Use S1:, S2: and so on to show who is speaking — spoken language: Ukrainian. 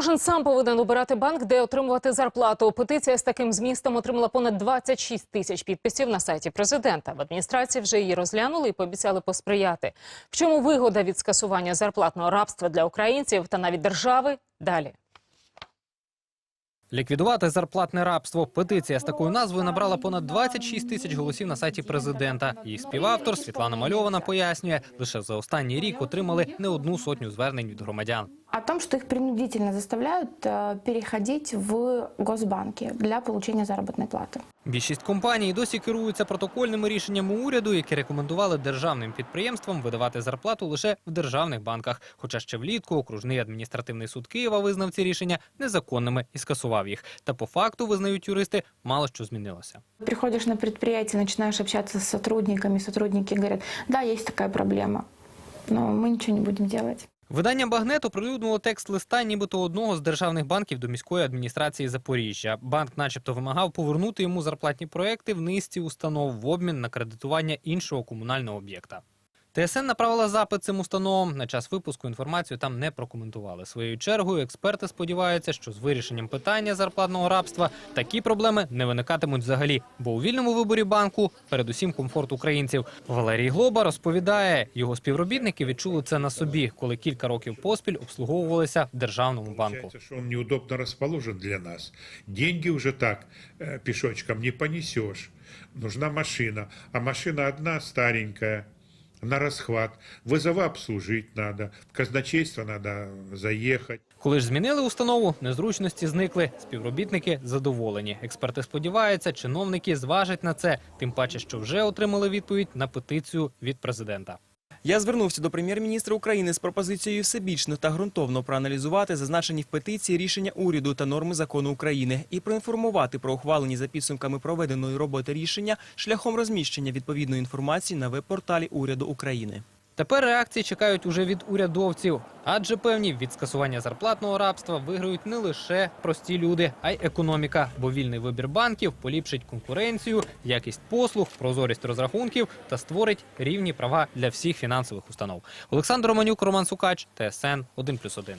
S1: Кожен сам повинен обирати банк, де отримувати зарплату. Петиція з таким змістом отримала понад 26 тисяч підписів на сайті президента. В адміністрації вже її розглянули і пообіцяли посприяти. В чому вигода від скасування зарплатного рабства для українців та навіть держави? Далі.
S2: Ліквідувати зарплатне рабство. Петиція з такою назвою набрала понад 26 тисяч голосів на сайті президента. Її співавтор Світлана Мальована пояснює, лише за останній рік отримали не одну сотню звернень від громадян
S3: О том, что их принудительно заставляют э, переходить в госбанки для получения заработной платы.
S2: Більшість компаній досі керуються протокольними рішеннями уряду, які рекомендували державним підприємствам видавати зарплату лише в державних банках. Хоча ще влітку окружний адміністративний суд Києва визнав ці рішення незаконними і скасував їх. Та по факту визнають юристи, мало що змінилося.
S3: Приходишь на предприятие, начинаешь общаться с сотрудниками, сотрудники говорят, да, есть такая проблема, но мы ничего не будем делать.
S2: Видання Багнет оприлюднило текст листа, нібито одного з державних банків до міської адміністрації Запоріжжя. Банк, начебто, вимагав повернути йому зарплатні проекти в низці установ в обмін на кредитування іншого комунального об'єкта. ТСН направила запит цим установам. На час випуску інформацію там не прокоментували. Своєю чергою експерти сподіваються, що з вирішенням питання зарплатного рабства такі проблеми не виникатимуть взагалі. Бо у вільному виборі банку передусім комфорт українців. Валерій Глоба розповідає, його співробітники відчули це на собі, коли кілька років поспіль обслуговувалися в державному банку.
S4: Что он неудобно расположен для нас. Деньги уже так э, пешочком не понесешь. Нужна машина. А машина одна старенькая, на розхват, визова обслужити треба, В казначейство треба заїхати.
S2: Коли ж змінили установу, незручності зникли. Співробітники задоволені. Експерти сподіваються, чиновники зважать на це, тим паче, що вже отримали відповідь на петицію від президента.
S5: Я звернувся до прем'єр-міністра України з пропозицією всебічно та ґрунтовно проаналізувати зазначені в петиції рішення уряду та норми закону України і проінформувати про ухвалені за підсумками проведеної роботи рішення шляхом розміщення відповідної інформації на веб-порталі уряду України.
S2: Тепер реакції чекають уже від урядовців, адже певні від скасування зарплатного рабства виграють не лише прості люди, а й економіка, бо вільний вибір банків поліпшить конкуренцію, якість послуг, прозорість розрахунків та створить рівні права для всіх фінансових установ. Олександр Романюк, Роман Сукач, ТСН 1+,1.